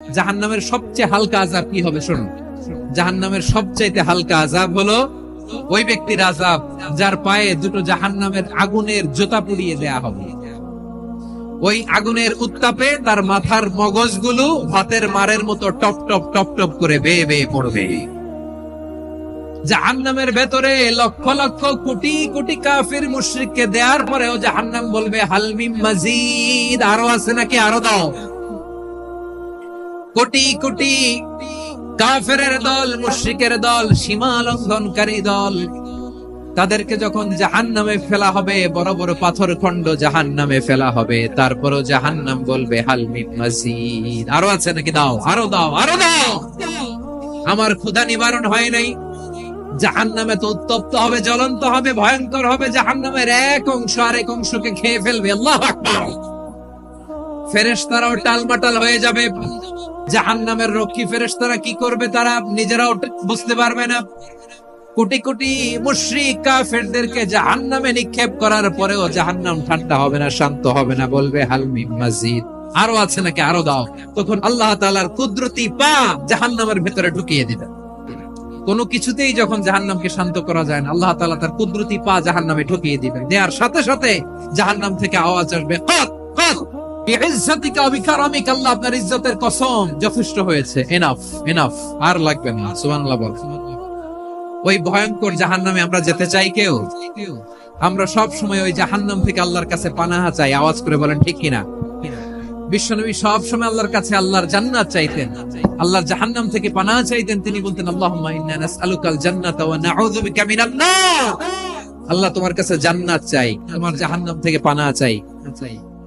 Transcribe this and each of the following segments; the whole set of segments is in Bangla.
জাহান্নামের সবচেয়ে হালকা আজাব কি হবে শুনুন। জাহান্নামের সবচাইতে হালকা আজাব হলো ওই ব্যক্তির আজাব যার পায়ে দুটো জাহান্নামের আগুনের জোতা পুড়িয়ে দেয়া হবে। ওই আগুনের উত্তাপে তার মাথার মগজগুলো ভাতের মারের মতো টপ টপ টপ টপ করে বেয়ে বেয়ে পড়বে। জাহান্নামের ভেতরে লক্ষ লক্ষ কোটি কোটি কাফির মুশরিককে দেওয়ার পরেও জাহান্নাম বলবে হালমিম মাজিদ। আরও আছে নাকি? আরও দাও। কোটি কোটি কাফেরের দল, মুশরিকের দল সীমা লঙ্ঘনকারী দল, তাদেরকে যখন জাহান নামে ফেলা হবে, বড় বড় পাথর খণ্ড জাহান নামে ফেলা হবে, তারপরও জাহান নাম বলবে আরও আছে নাকি? দাও, আরও দাও আরও দাও! আমার ক্ষুধা নিবারণ হয় নাই। জাহান নামে তো উত্তপ্ত হবে, জ্বলন্ত হবে, ভয়ঙ্কর হবে জাহান নামের এক অংশ আরেক অংশকে খেয়ে ফেলবে। আল্লাহ ফেরেশতারাও টালমাটাল হয়ে যাবে। জাহান নামের রক্ষী ফেরেশতারা কি করবে তারা নিজেরাও বুঝতে পারবে না। কোটি কোটি মুশরিক কাফেরদেরকে জাহান্নামে নিক্ষেপ করার পরেও জাহান্নাম ঠান্ডা হবে না, শান্ত হবে না, বলবে হালমি মাজিদ। আরও আছে নাকি? আরও দাও। তখন আল্লাহ তাআলার কুদরতি পা জাহান্নামের ভেতরে ঢুকিয়ে দিবে। কোনো কিছুতেই যখন জাহান্নামকে শান্ত করা যায় না, আল্লাহ তাআলা তার কুদরতি পা জাহান্নামে ঢুকিয়ে দিবেন। দেওয়ার সাথে সাথে জাহান্নাম থেকে আওয়াজ আসবে, কত কত আল্লাহ আপনার ইজ্জতের কসম যথেষ্ট হয়েছে। এনাফ এনাফ আর লাগবে না। ওই ভয়ঙ্কর আমরা যেতে চাই কেউ? আমরা সব সময় ওই জাহান্নাম থেকে আল্লাহর কাছে পানাহা চাই। আওয়াজ করে বলেন, ঠিক কিনা? বিশ্বনবী সব সময় আল্লাহর কাছে আল্লাহর জান্নাত চাইতেন। আল্লাহর জাহান্নাম থেকে পানাহা চাইতেন। তিনি বলতেন, আল্লাহুম্মা ইন্না নাসআলুকাল জান্নাতা ওয়া নাউযু বিকা মিনান নার। আল্লাহ তোমার কাছে জান্নাত চাই, তোমার জাহান্নাম থেকে পানাহা চাই।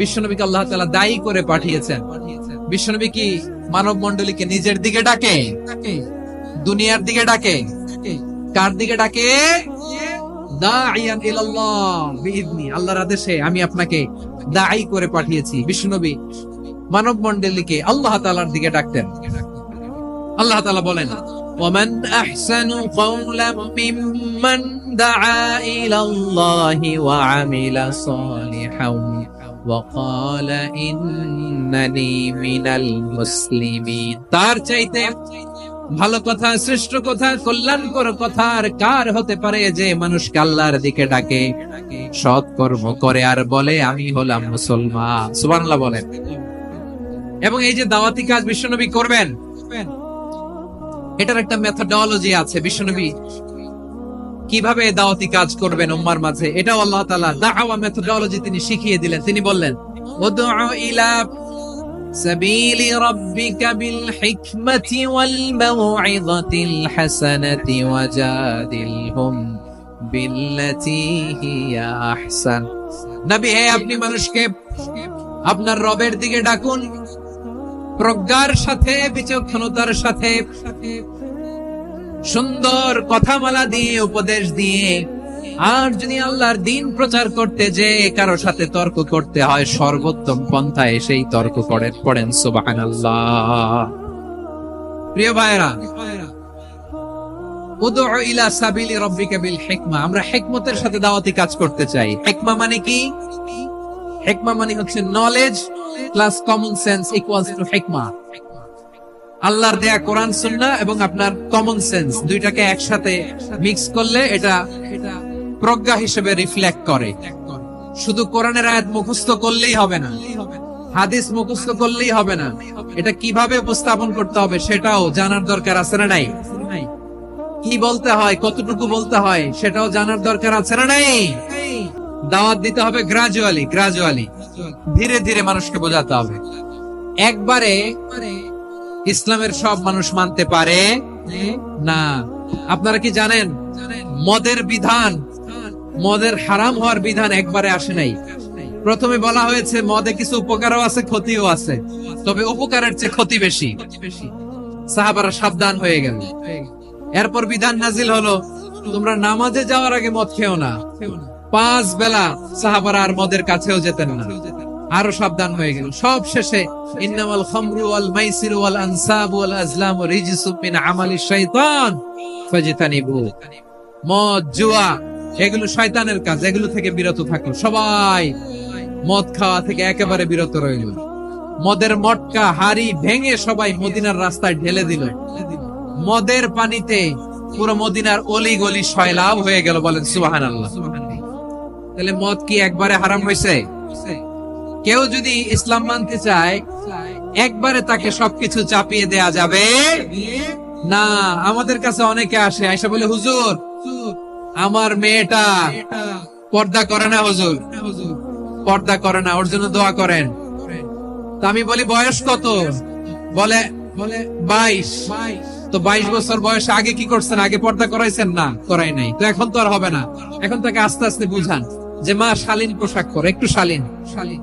বিশ্বনবীকে আল্লাহ তালা দায়ী করে পাঠিয়েছেন। বিশ্বনবী কি মানব মন্ডলীকে নিজের দিকে ডাকে? দুনিয়ার দিকে ডাকে? কার দিকে ডাকে? আল্লাহর আদেশে আমি আপনাকে দায়ী করে পাঠিয়েছি। বিষ্ণুনবী মানব মন্ডলীকে আল্লাহ তালার দিকে ডাকতেন। আল্লাহ তালা বলেন ومن أحسن قولا ممن دعا إلى الله وعمل صالحا وقال إنني من المسلمين তার চাইতে ভালো কথা শ্রেষ্ঠ কথা কল্যাণকর কথা আর কার হতে পারে যে মানুষকে আল্লাহর দিকে ডাকে সৎ কর্ম করে আর বলে আমি হলাম মুসলমান সুবহানাল্লাহ বলেন এবং এই যে দাওয়াতি কাজ বিশ্বনবী করবেন এটার একটা মেথডোলজি আছে বিশ্বনবী কীভাবে দাওয়াতি কাজ করবেন উম্মার মাঝে? এটাও আল্লাহ তাআলা দাওয়া মেথডোলজি তিনি শিখিয়ে দিলেন। তিনি বললেন আপনি মানুষকে, আপনার রবের দিকে ডাকুন। প্রজ্ঞার সাথে, বিচক্ষণতার সাথে সুন্দর কথা কথামালা দিয়ে, উপদেশ দিয়ে। আর যদি আল্লাহর দিন প্রচার করতে যে কারও সাথে তর্ক করতে হয়, সর্বোত্তম পন্থায় সেই তর্ক করেন পড়েন সুবাহান প্রিয় ভাইরা ইলা সাবিলি বিল আমরা হিকমতের সাথে দাওয়াতি কাজ করতে চাই। হিকমা মানে কি? হিকমা মানে হচ্ছে নলেজ কমন সেন্স আল্লাহর দেয়া কোরআন সুন্নাহ এবং আপনার কমন সেন্স দুইটাকে একসাথে মিক্স করলে এটা প্রজ্ঞা হিসেবে রিফ্লেক্ট করে। শুধু কোরআনের আয়াত মুখস্থ করলেই হবে না। হাদিস মুখস্থ করলেই হবে না। এটা কীভাবে উপস্থাপন করতে হবে সেটাও জানার দরকার আছে না নাই? কি বলতে হয়, কতটুকু বলতে হয়, সেটাও জানার দরকার আছে না নাই? দাওয়াত দিতে হবে গ্রাজুয়ালি গ্রাজুয়ালি ধীরে ধীরে মানুষকে বোঝাতে হবে। একবারে ইসলামের সব মানুষ মানতে পারে? না। আপনারা কি জানেন, মদের বিধান, মদের হারাম হওয়ার বিধান একবারে আসে নাই। প্রথমে বলা হয়েছে, মদে কিছু উপকারও আছে, ক্ষতিও আছে। তবে উপকারের চেয়ে ক্ষতি বেশি। সাহাবারা সাবধান হয়ে গেল। এরপর বিধান নাজিল হলো, তোমরা নামাজে যাওয়ার আগে মদ খেও না। পাঁচ বেলা সাহাবারা আর মদের কাছেও যেতেন না। আরও সাবধান হয়ে গেল। সব শেষে ইন্নামাল খামরু ওয়াল মাইসির ওয়াল আনসাব ওয়াল আজলাম মিন আমালি শাইতান মদ, জুয়া, এগুলো শয়তানের কাজ, এগুলো থেকে বিরত সবাই মদ খাওয়া থেকে একেবারে বিরত রইল। মদের মটকা, হাড়ি ভেঙে সবাই মদিনার রাস্তায় ঢেলে দিল। মদের পানিতে পুরো মদিনার অলি গলি সয়লাভ হয়ে গেল বলেন সুবাহান আল্লাহ তাহলে মদ কি একবারে হারাম হয়েছে কেউ যদি ইসলাম মানতে চায়, একবারে তাকে সবকিছু চাপিয়ে দেয়া যাবে। না, আমাদের কাছে অনেকে আসে, আয়সা বলে, হুজুর, আমার মেয়েটা পর্দা করে না হুজুর, পর্দা করে না, ওর জন্য দোয়া করেন। তা আমি বলি, বয়স কত? বলে বলে, বাইশ। তো বাইশ বছর বয়সে আগে কি করছেন? আগে পর্দা করাইছেন? না, করাই নাই। তো এখন তো আর হবে না। এখন তাকে আস্তে আস্তে বুঝান যে, মা, শালীন পোশাক পরে, একটু শালীন। শালীন